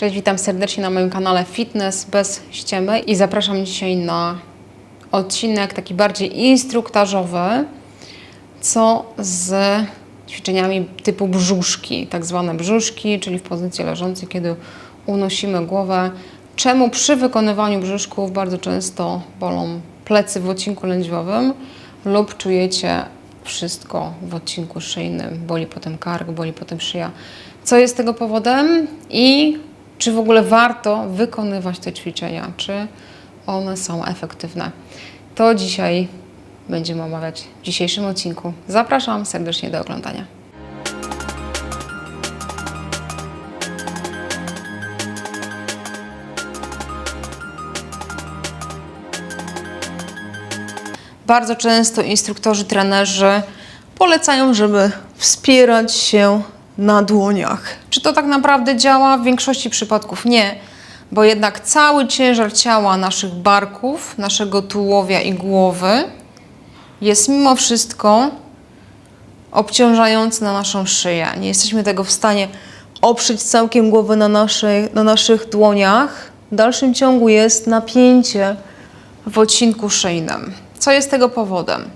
Cześć, witam serdecznie na moim kanale Fitness bez ściemy i zapraszam dzisiaj na odcinek taki bardziej instruktażowy, co z ćwiczeniami typu brzuszki, tak zwane brzuszki, czyli w pozycji leżącej, kiedy unosimy głowę. Czemu przy wykonywaniu brzuszków bardzo często bolą plecy w odcinku lędźwiowym lub czujecie wszystko w odcinku szyjnym, boli potem kark, boli potem szyja. Co jest tego powodem i czy w ogóle warto wykonywać te ćwiczenia, czy one są efektywne. To dzisiaj będziemy omawiać w dzisiejszym odcinku. Zapraszam serdecznie do oglądania. Bardzo często instruktorzy, trenerzy polecają, żeby wspierać się na dłoniach. Czy to tak naprawdę działa? W większości przypadków nie, bo jednak cały ciężar ciała naszych barków, naszego tułowia i głowy jest mimo wszystko obciążający na naszą szyję. Nie jesteśmy tego w stanie oprzeć całkiem głowy na, naszej, na naszych dłoniach. W dalszym ciągu jest napięcie w odcinku szyjnym. Co jest tego powodem?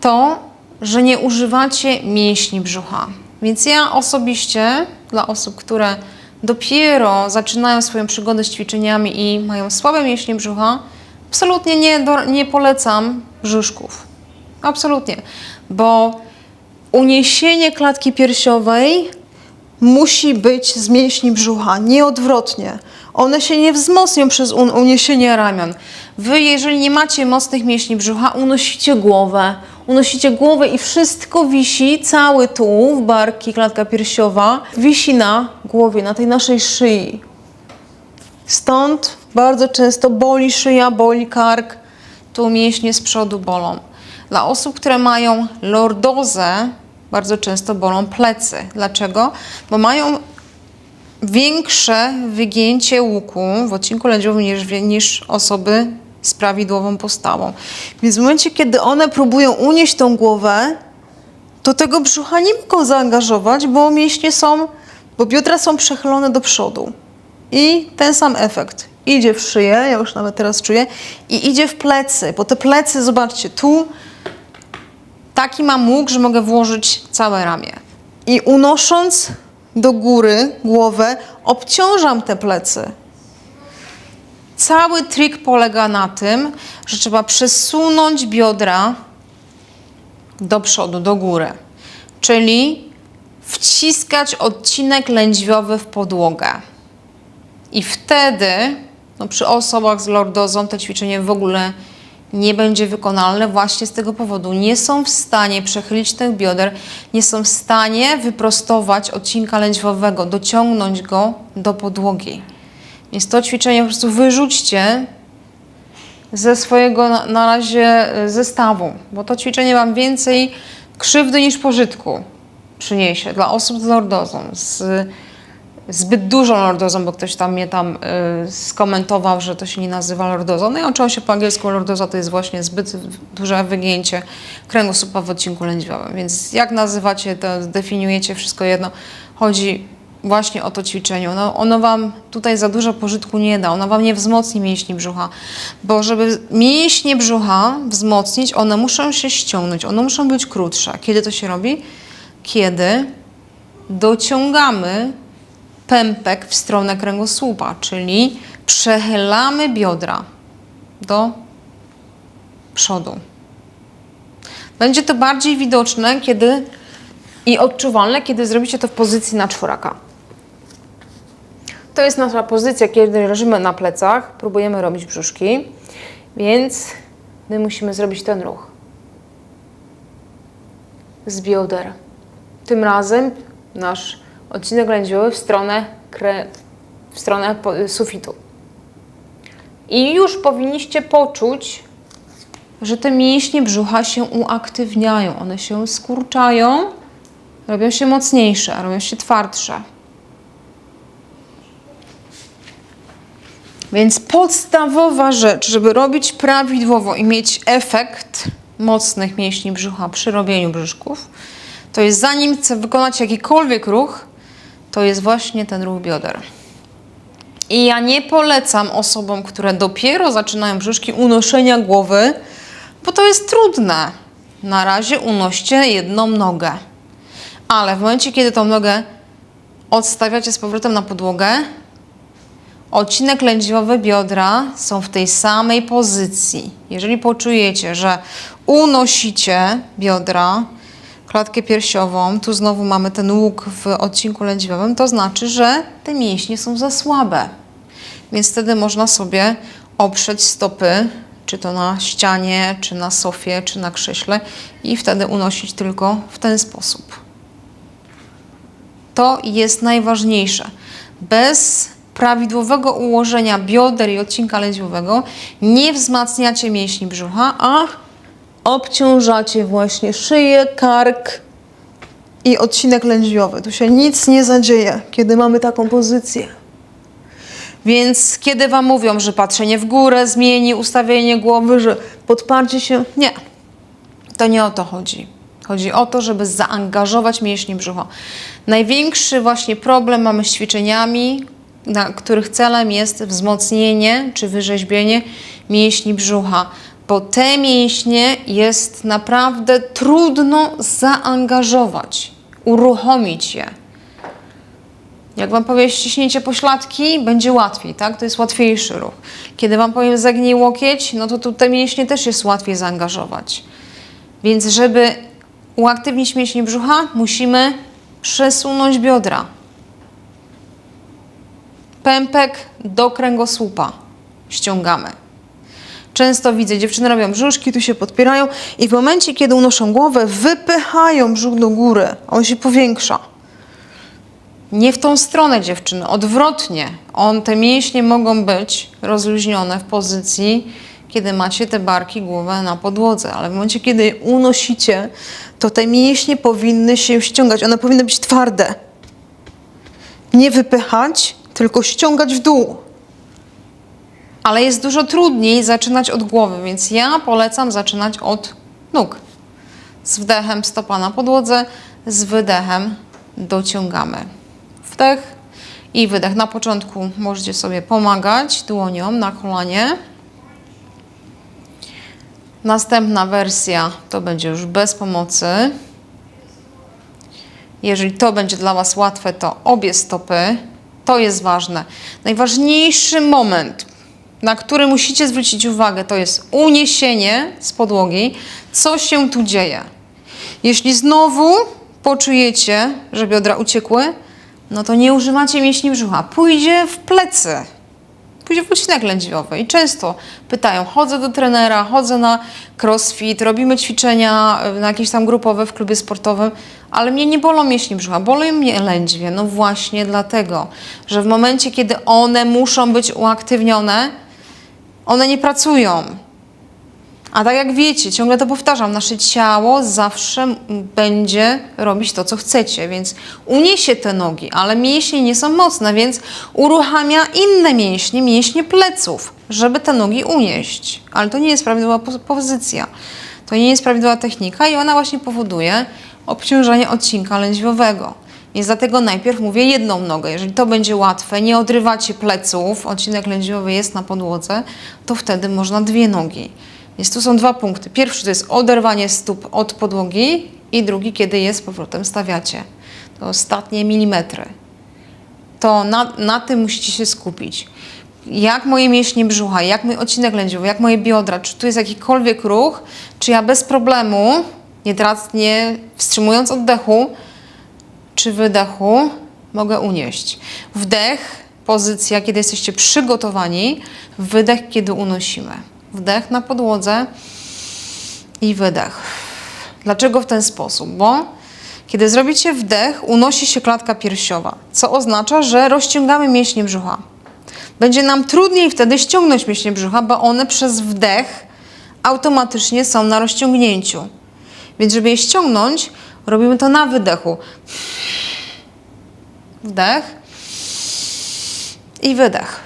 To, że nie używacie mięśni brzucha. Więc ja osobiście, dla osób, które dopiero zaczynają swoją przygodę z ćwiczeniami i mają słabe mięśnie brzucha, absolutnie nie, do, nie polecam brzuszków. Absolutnie. Bo uniesienie klatki piersiowej musi być z mięśni brzucha, nie odwrotnie. One się nie wzmocnią przez un- uniesienie ramion. Wy, jeżeli nie macie mocnych mięśni brzucha, unosicie głowę. Unosicie głowę i wszystko wisi, cały tułów, barki, klatka piersiowa, wisi na głowie, na tej naszej szyi. Stąd bardzo często boli szyja, boli kark, tu mięśnie z przodu bolą. Dla osób, które mają lordozę, bardzo często bolą plecy. Dlaczego? Bo mają większe wygięcie łuku w odcinku lędźwiowym niż, niż osoby z prawidłową postawą. Więc w momencie, kiedy one próbują unieść tą głowę, to tego brzucha nie mogą zaangażować, bo mięśnie są, bo biodra są przechylone do przodu. I ten sam efekt. Idzie w szyję, ja już nawet teraz czuję, i idzie w plecy, bo te plecy, zobaczcie, tu taki mam łuk, że mogę włożyć całe ramię. I unosząc do góry głowę, obciążam te plecy. Cały trik polega na tym, że trzeba przesunąć biodra do przodu, do góry. Czyli wciskać odcinek lędźwiowy w podłogę. I wtedy, no przy osobach z lordozą, to ćwiczenie w ogóle nie będzie wykonalne właśnie z tego powodu. Nie są w stanie przechylić tych bioder, nie są w stanie wyprostować odcinka lędźwiowego, dociągnąć go do podłogi. Więc to ćwiczenie po prostu wyrzućcie ze swojego na, razie y, zestawu, bo to ćwiczenie Wam więcej krzywdy niż pożytku przyniesie dla osób z lordozą, z zbyt dużą lordozą, bo ktoś tam mnie tam y, skomentował, że to się nie nazywa lordozą. No i oczywiście po angielsku lordoza to jest właśnie zbyt duże wygięcie kręgosłupa w odcinku lędźwiowym. Więc jak nazywacie to, zdefiniujecie wszystko jedno. Chodzi właśnie o to ćwiczenie. Ono, ono Wam tutaj za dużo pożytku nie da, ono Wam nie wzmocni mięśni brzucha, bo żeby mięśnie brzucha wzmocnić, one muszą się ściągnąć, one muszą być krótsze. Kiedy to się robi? Kiedy dociągamy pępek w stronę kręgosłupa, czyli przechylamy biodra do przodu. Będzie to bardziej widoczne kiedy i odczuwalne, kiedy zrobicie to w pozycji na czworaka. To jest nasza pozycja, kiedy leżymy na plecach, próbujemy robić brzuszki, więc my musimy zrobić ten ruch z bioder. Tym razem nasz odcinek lędźwiowy w stronę, kre, w stronę sufitu. I już powinniście poczuć, że te mięśnie brzucha się uaktywniają. One się skurczają, robią się mocniejsze, robią się twardsze. Więc podstawowa rzecz, żeby robić prawidłowo i mieć efekt mocnych mięśni brzucha przy robieniu brzuszków, to jest zanim chcę wykonać jakikolwiek ruch, to jest właśnie ten ruch bioder. I ja nie polecam osobom, które dopiero zaczynają brzuszki, unoszenia głowy, bo to jest trudne. Na razie unoście jedną nogę. Ale w momencie, kiedy tą nogę odstawiacie z powrotem na podłogę, odcinek lędźwiowy biodra są w tej samej pozycji. Jeżeli poczujecie, że unosicie biodra, klatkę piersiową, tu znowu mamy ten łuk w odcinku lędźwiowym, to znaczy, że te mięśnie są za słabe. Więc wtedy można sobie oprzeć stopy, czy to na ścianie, czy na sofie, czy na krześle i wtedy unosić tylko w ten sposób. To jest najważniejsze. Bez prawidłowego ułożenia bioder i odcinka lędźwiowego nie wzmacniacie mięśni brzucha, a obciążacie właśnie szyję, kark i odcinek lędźwiowy. Tu się nic nie zadzieje, kiedy mamy taką pozycję. Więc kiedy Wam mówią, że patrzenie w górę zmieni ustawienie głowy, że podparcie się, nie. To nie o to chodzi. Chodzi o to, żeby zaangażować mięśnie brzucha. Największy właśnie problem mamy z ćwiczeniami, na których celem jest wzmocnienie czy wyrzeźbienie mięśni brzucha, bo te mięśnie jest naprawdę trudno zaangażować, uruchomić je. Jak Wam powiem ściśnięcie pośladki, będzie łatwiej, tak? To jest łatwiejszy ruch. Kiedy Wam powiem zagnij łokieć, no to tu te mięśnie też jest łatwiej zaangażować. Więc żeby uaktywnić mięśnie brzucha, musimy przesunąć biodra. Pępek do kręgosłupa ściągamy. Często widzę, dziewczyny robią brzuszki, tu się podpierają i w momencie, kiedy unoszą głowę, wypychają brzuch do góry. On się powiększa. Nie w tą stronę dziewczyny, odwrotnie. On, te mięśnie mogą być rozluźnione w pozycji, kiedy macie te barki, głowę na podłodze, ale w momencie, kiedy unosicie, to te mięśnie powinny się ściągać. One powinny być twarde. Nie wypychać, tylko ściągać w dół. Ale jest dużo trudniej zaczynać od głowy, więc ja polecam zaczynać od nóg. Z wdechem stopa na podłodze, z wydechem dociągamy. Wdech i wydech. Na początku możecie sobie pomagać dłonią na kolanie. Następna wersja to będzie już bez pomocy. Jeżeli to będzie dla Was łatwe, to obie stopy. To jest ważne. Najważniejszy moment, na który musicie zwrócić uwagę, to jest uniesienie z podłogi. Co się tu dzieje? Jeśli znowu poczujecie, że biodra uciekły, no to nie używacie mięśni brzucha. Pójdzie w plecy. Pójdzie w odcinek lędźwiowy. I często pytają, chodzę do trenera, chodzę na crossfit, robimy ćwiczenia y, na jakieś tam grupowe w klubie sportowym, ale mnie nie bolą mięśnie brzucha, bolą mnie lędźwie. No właśnie dlatego, że w momencie, kiedy one muszą być uaktywnione, one nie pracują. A tak jak wiecie, ciągle to powtarzam, nasze ciało zawsze będzie robić to, co chcecie, więc uniesie te nogi, ale mięśnie nie są mocne, więc uruchamia inne mięśnie, mięśnie pleców, żeby te nogi unieść. Ale to nie jest prawidłowa po- pozycja, to nie jest prawidłowa technika i ona właśnie powoduje obciążenie odcinka lędźwiowego. Więc dlatego najpierw mówię jedną nogę. Jeżeli to będzie łatwe, nie odrywacie pleców, odcinek lędźwiowy jest na podłodze, to wtedy można dwie nogi. Więc tu są dwa punkty. Pierwszy to jest oderwanie stóp od podłogi i drugi, kiedy je z powrotem stawiacie. To ostatnie milimetry. To na, na tym musicie się skupić. Jak moje mięśnie brzucha, jak mój odcinek lędźwiowy, jak moje biodra, czy tu jest jakikolwiek ruch, czy ja bez problemu, nie, trac, nie wstrzymując oddechu, czy wydechu mogę unieść. Wdech, pozycja, kiedy jesteście przygotowani, wydech, kiedy unosimy. Wdech na podłodze i wydech. Dlaczego w ten sposób? Bo kiedy zrobicie wdech, unosi się klatka piersiowa, co oznacza, że rozciągamy mięśnie brzucha. Będzie nam trudniej wtedy ściągnąć mięśnie brzucha, bo one przez wdech automatycznie są na rozciągnięciu. Więc żeby je ściągnąć, robimy to na wydechu. Wdech i wydech.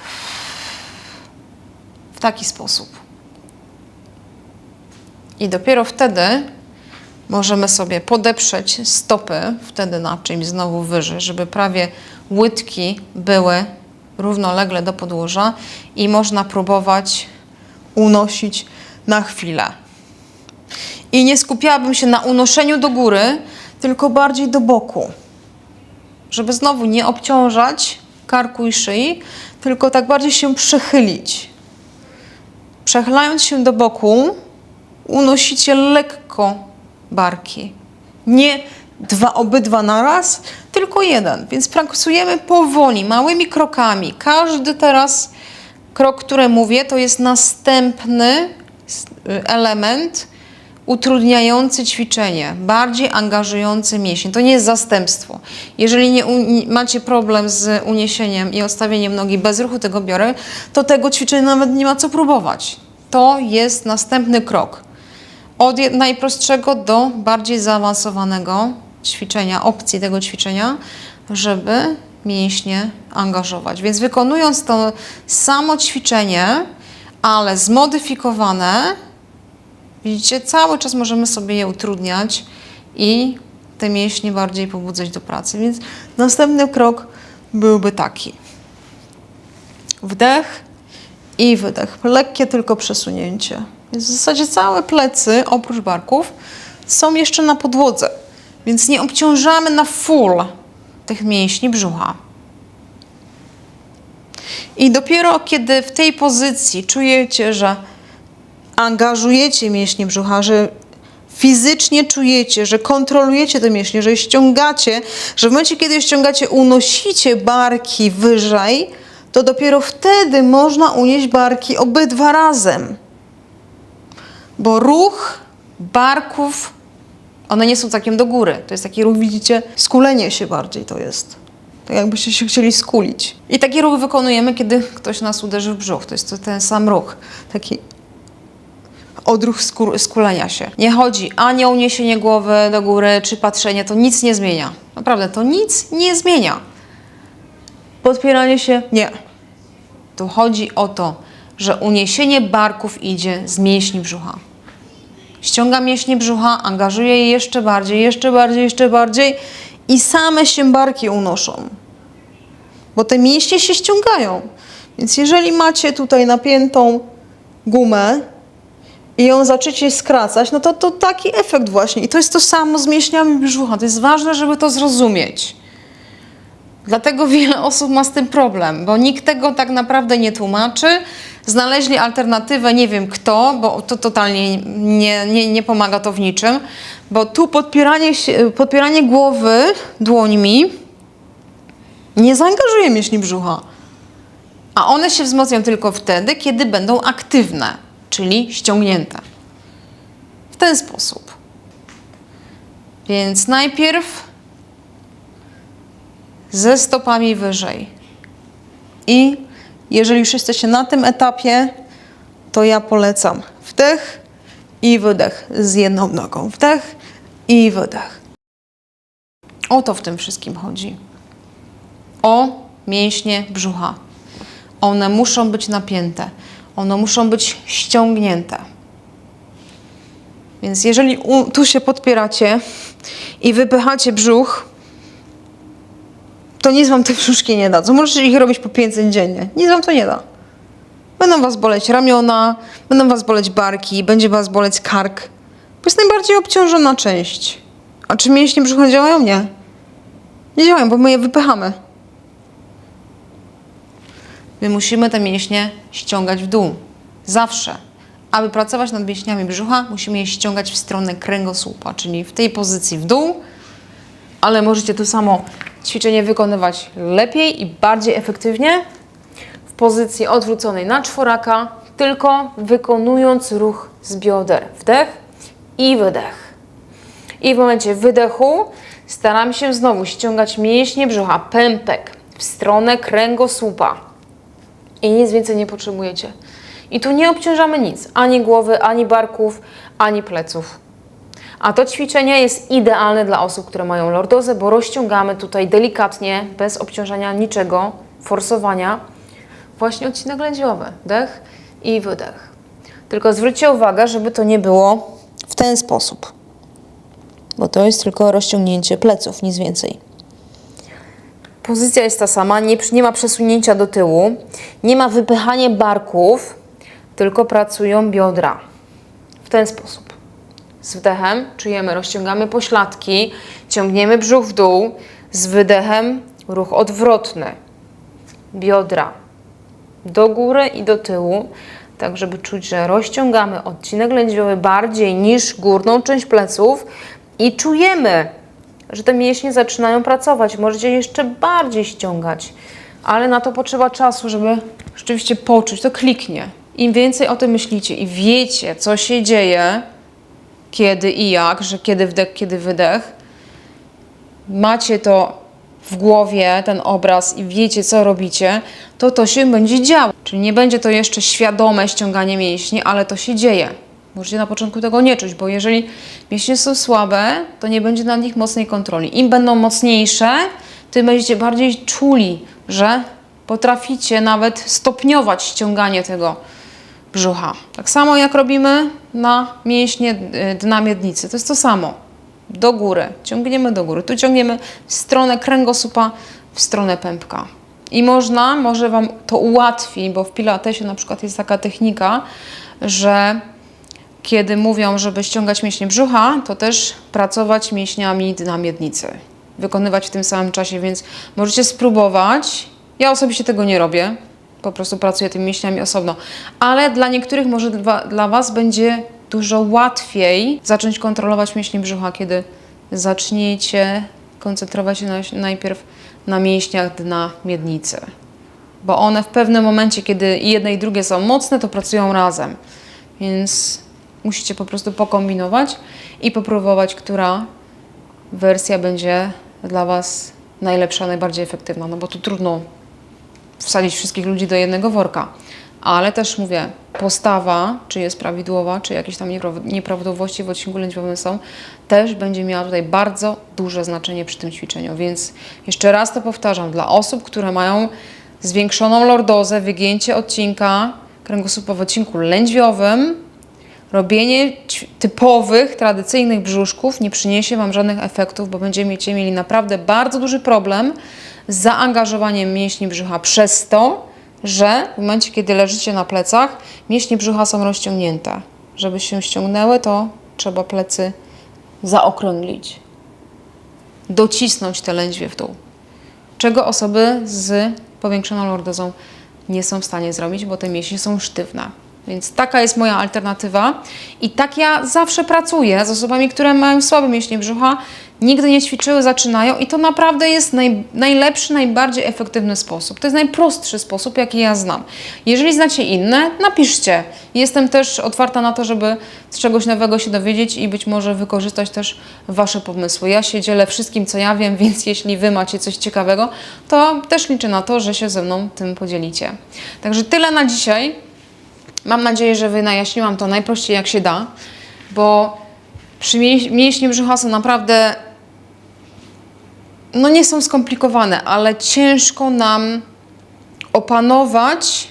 W taki sposób. I dopiero wtedy możemy sobie podeprzeć stopy, wtedy na czymś znowu wyżej, żeby prawie łydki były równolegle do podłoża i można próbować unosić na chwilę. I nie skupiałabym się na unoszeniu do góry, tylko bardziej do boku. Żeby znowu nie obciążać karku i szyi, tylko tak bardziej się przechylić. Przechylając się do boku, unosicie lekko barki. Nie dwa, obydwa na raz, tylko jeden. Więc pracujemy powoli, małymi krokami. Każdy teraz krok, który mówię, to jest następny y, element utrudniający ćwiczenie, bardziej angażujący mięsień. To nie jest zastępstwo. Jeżeli nie macie problem z uniesieniem i odstawieniem nogi bez ruchu tego biorę, to tego ćwiczenia nawet nie ma co próbować. To jest następny krok. Od najprostszego do bardziej zaawansowanego ćwiczenia, opcji tego ćwiczenia, żeby mięśnie angażować. Więc wykonując to samo ćwiczenie, ale zmodyfikowane, widzicie, cały czas możemy sobie je utrudniać i te mięśnie bardziej pobudzać do pracy. Więc następny krok byłby taki. Wdech i wydech. Lekkie tylko przesunięcie. Więc w zasadzie całe plecy, oprócz barków, są jeszcze na podłodze. Więc nie obciążamy na full tych mięśni brzucha. I dopiero kiedy w tej pozycji czujecie, że angażujecie mięśnie brzucha, że fizycznie czujecie, że kontrolujecie te mięśnie, że je ściągacie, że w momencie, kiedy je ściągacie, unosicie barki wyżej, to dopiero wtedy można unieść barki obydwa razem. Bo ruch barków, one nie są takiem do góry. To jest taki ruch, widzicie, skulenie się bardziej to jest. Tak jakbyście się chcieli skulić. I taki ruch wykonujemy, kiedy ktoś nas uderzy w brzuch. To jest to ten sam ruch. Taki odruch skulenia się. Nie chodzi ani o uniesienie głowy do góry, czy patrzenie, to nic nie zmienia. Naprawdę, to nic nie zmienia. Podpieranie się? Nie. Tu chodzi o to, że uniesienie barków idzie z mięśni brzucha. Ściąga mięśnie brzucha, angażuje je jeszcze bardziej, jeszcze bardziej, jeszcze bardziej i same się barki unoszą. Bo te mięśnie się ściągają. Więc jeżeli macie tutaj napiętą gumę, i ją zaczniecie skracać, no to to taki efekt właśnie. I to jest to samo z mięśniami brzucha. To jest ważne, żeby to zrozumieć. Dlatego wiele osób ma z tym problem, bo nikt tego tak naprawdę nie tłumaczy. Znaleźli alternatywę, nie wiem kto, bo to totalnie nie, nie, nie pomaga to w niczym, bo tu podpieranie, podpieranie głowy dłońmi nie zaangażuje mięśni brzucha. A one się wzmocnią tylko wtedy, kiedy będą aktywne, czyli ściągnięte. W ten sposób. Więc najpierw ze stopami wyżej. I jeżeli już jesteście na tym etapie, to ja polecam wdech i wydech z jedną nogą. Wdech i wydech. O to w tym wszystkim chodzi. O mięśnie brzucha. One muszą być napięte. One muszą być ściągnięte. Więc jeżeli tu się podpieracie i wypychacie brzuch, to nic wam te brzuszki nie da. Co możecie ich robić po 500 dziennie. Nic wam to nie da. Będą was boleć ramiona, będą was boleć barki, będzie was boleć kark. Bo jest najbardziej obciążona część. A czy mięśnie brzucha działają? Nie. Nie działają, bo my je wypychamy. My musimy te mięśnie ściągać w dół. Zawsze. Aby pracować nad mięśniami brzucha, musimy je ściągać w stronę kręgosłupa, czyli w tej pozycji w dół, ale możecie to samo ćwiczenie wykonywać lepiej i bardziej efektywnie w pozycji odwróconej na czworaka, tylko wykonując ruch z bioder. Wdech i wydech. I w momencie wydechu staram się znowu ściągać mięśnie brzucha, pępek w stronę kręgosłupa. I nic więcej nie potrzebujecie. I tu nie obciążamy nic, ani głowy, ani barków, ani pleców. A to ćwiczenie jest idealne dla osób, które mają lordozę, bo rozciągamy tutaj delikatnie, bez obciążania niczego, forsowania, właśnie odcinek lędźwiowy. Dech i wydech. Tylko zwróćcie uwagę, żeby to nie było w ten sposób, bo to jest tylko rozciągnięcie pleców, nic więcej. Pozycja jest ta sama, nie, nie ma przesunięcia do tyłu, nie ma wypychania barków, tylko pracują biodra. W ten sposób. Z wdechem czujemy, rozciągamy pośladki, ciągniemy brzuch w dół. Z wydechem ruch odwrotny. Biodra do góry i do tyłu, tak żeby czuć, że rozciągamy odcinek lędźwiowy bardziej niż górną część pleców i czujemy, że te mięśnie zaczynają pracować. Możecie jeszcze bardziej ściągać, ale na to potrzeba czasu, żeby rzeczywiście poczuć. To kliknie. Im więcej o tym myślicie i wiecie, co się dzieje, kiedy i jak, że kiedy wdech, kiedy wydech, macie to w głowie, ten obraz i wiecie, co robicie, to to się będzie działo. Czyli nie będzie to jeszcze świadome ściąganie mięśni, ale to się dzieje. Możecie na początku tego nie czuć, bo jeżeli mięśnie są słabe, to nie będzie na nich mocnej kontroli. Im będą mocniejsze, tym będziecie bardziej czuli, że potraficie nawet stopniować ściąganie tego brzucha. Tak samo jak robimy na mięśnie y, dna miednicy. To jest to samo. Do góry. Ciągniemy do góry. Tu ciągniemy w stronę kręgosłupa, w stronę pępka. I można, może Wam to ułatwi, bo w Pilatesie na przykład jest taka technika, że kiedy mówią, żeby ściągać mięśnie brzucha, to też pracować mięśniami dna miednicy. Wykonywać w tym samym czasie, więc możecie spróbować. Ja osobiście tego nie robię, po prostu pracuję tymi mięśniami osobno, ale dla niektórych może dla, dla Was będzie dużo łatwiej zacząć kontrolować mięśnie brzucha, kiedy zaczniecie koncentrować się na, najpierw na mięśniach dna miednicy. Bo one w pewnym momencie, kiedy jedne i drugie są mocne, to pracują razem. Więc musicie po prostu pokombinować i popróbować, która wersja będzie dla Was najlepsza, najbardziej efektywna. No bo tu trudno wsadzić wszystkich ludzi do jednego worka. Ale też mówię, postawa, czy jest prawidłowa, czy jakieś tam niepra- nieprawidłowości w odcinku lędźwiowym są, też będzie miała tutaj bardzo duże znaczenie przy tym ćwiczeniu. Więc jeszcze raz to powtarzam, dla osób, które mają zwiększoną lordozę, wygięcie odcinka kręgosłupa w odcinku lędźwiowym, robienie typowych, tradycyjnych brzuszków nie przyniesie Wam żadnych efektów, bo będziecie mieli naprawdę bardzo duży problem zaangażowaniem mięśni brzucha przez to, że w momencie, kiedy leżycie na plecach, mięśnie brzucha są rozciągnięte. Żeby się ściągnęły, to trzeba plecy zaokrąglić. Docisnąć te lędźwie w dół. Czego osoby z powiększoną lordozą nie są w stanie zrobić, bo te mięśnie są sztywne. Więc taka jest moja alternatywa. I tak ja zawsze pracuję z osobami, które mają słabe mięśnie brzucha, nigdy nie ćwiczyły, zaczynają i to naprawdę jest naj, najlepszy, najbardziej efektywny sposób. To jest najprostszy sposób, jaki ja znam. Jeżeli znacie inne, napiszcie. Jestem też otwarta na to, żeby z czegoś nowego się dowiedzieć i być może wykorzystać też Wasze pomysły. Ja się dzielę wszystkim, co ja wiem, więc jeśli Wy macie coś ciekawego, to też liczę na to, że się ze mną tym podzielicie. Także tyle na dzisiaj. Mam nadzieję, że wyjaśniłam to najprościej jak się da, bo przy mięś- mięśnie brzucha są naprawdę no nie są skomplikowane, ale ciężko nam opanować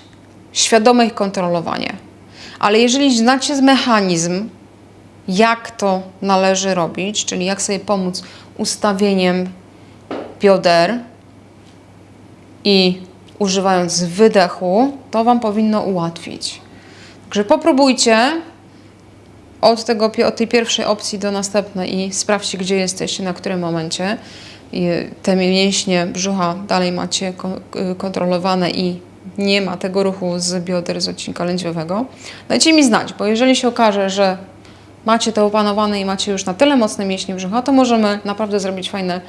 świadome ich kontrolowanie. Ale jeżeli znacie mechanizm, jak to należy robić, czyli jak sobie pomóc ustawieniem bioder i używając wydechu, to Wam powinno ułatwić. Także popróbujcie od, tego, od tej pierwszej opcji do następnej i sprawdźcie, gdzie jesteście, na którym momencie. I te mięśnie brzucha dalej macie ko- kontrolowane i nie ma tego ruchu z bioder, z odcinka lędźwiowego. Dajcie mi znać, bo jeżeli się okaże, że macie to opanowane i macie już na tyle mocne mięśnie brzucha, to możemy naprawdę zrobić fajne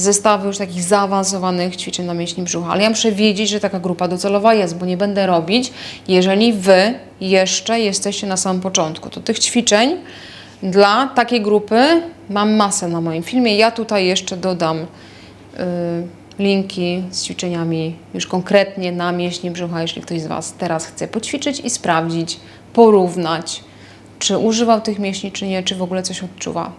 zestawy już takich zaawansowanych ćwiczeń na mięśni brzucha. Ale ja muszę wiedzieć, że taka grupa docelowa jest, bo nie będę robić, jeżeli Wy jeszcze jesteście na samym początku. To tych ćwiczeń dla takiej grupy mam masę na moim filmie. Ja tutaj jeszcze dodam y, linki z ćwiczeniami już konkretnie na mięśnie brzucha, jeśli ktoś z Was teraz chce poćwiczyć i sprawdzić, porównać, czy używał tych mięśni, czy nie, czy w ogóle coś odczuwa.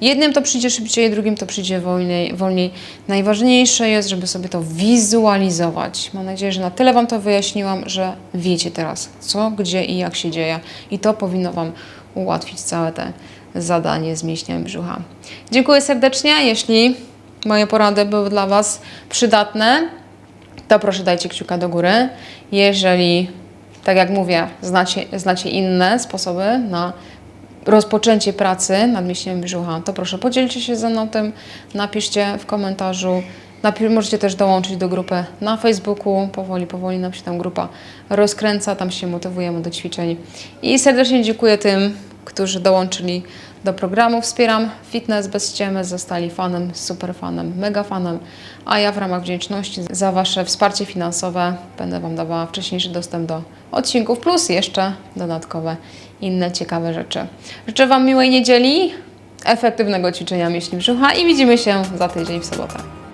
Jednym to przyjdzie szybciej, drugim to przyjdzie wolniej. wolniej. Najważniejsze jest, żeby sobie to wizualizować. Mam nadzieję, że na tyle Wam to wyjaśniłam, że wiecie teraz, co, gdzie i jak się dzieje. I to powinno Wam ułatwić całe te zadanie z mięśniami brzucha. Dziękuję serdecznie. Jeśli moje porady były dla Was przydatne, to proszę dajcie kciuka do góry. Jeżeli, tak jak mówię, znacie, znacie inne sposoby na rozpoczęcie pracy nad mięśniem brzucha, to proszę podzielcie się ze mną tym, napiszcie w komentarzu. Napi- możecie też dołączyć do grupy na Facebooku. Powoli, powoli nam się tam grupa rozkręca, tam się motywujemy do ćwiczeń. I serdecznie dziękuję tym, którzy dołączyli do programu. Wspieram Fitness bez ściemy, zostali fanem, super fanem, mega fanem. A ja w ramach wdzięczności za Wasze wsparcie finansowe będę Wam dawała wcześniejszy dostęp do odcinków, plus jeszcze dodatkowe inne ciekawe rzeczy. Życzę Wam miłej niedzieli, efektywnego ćwiczenia mięśni brzucha i widzimy się za tydzień w sobotę.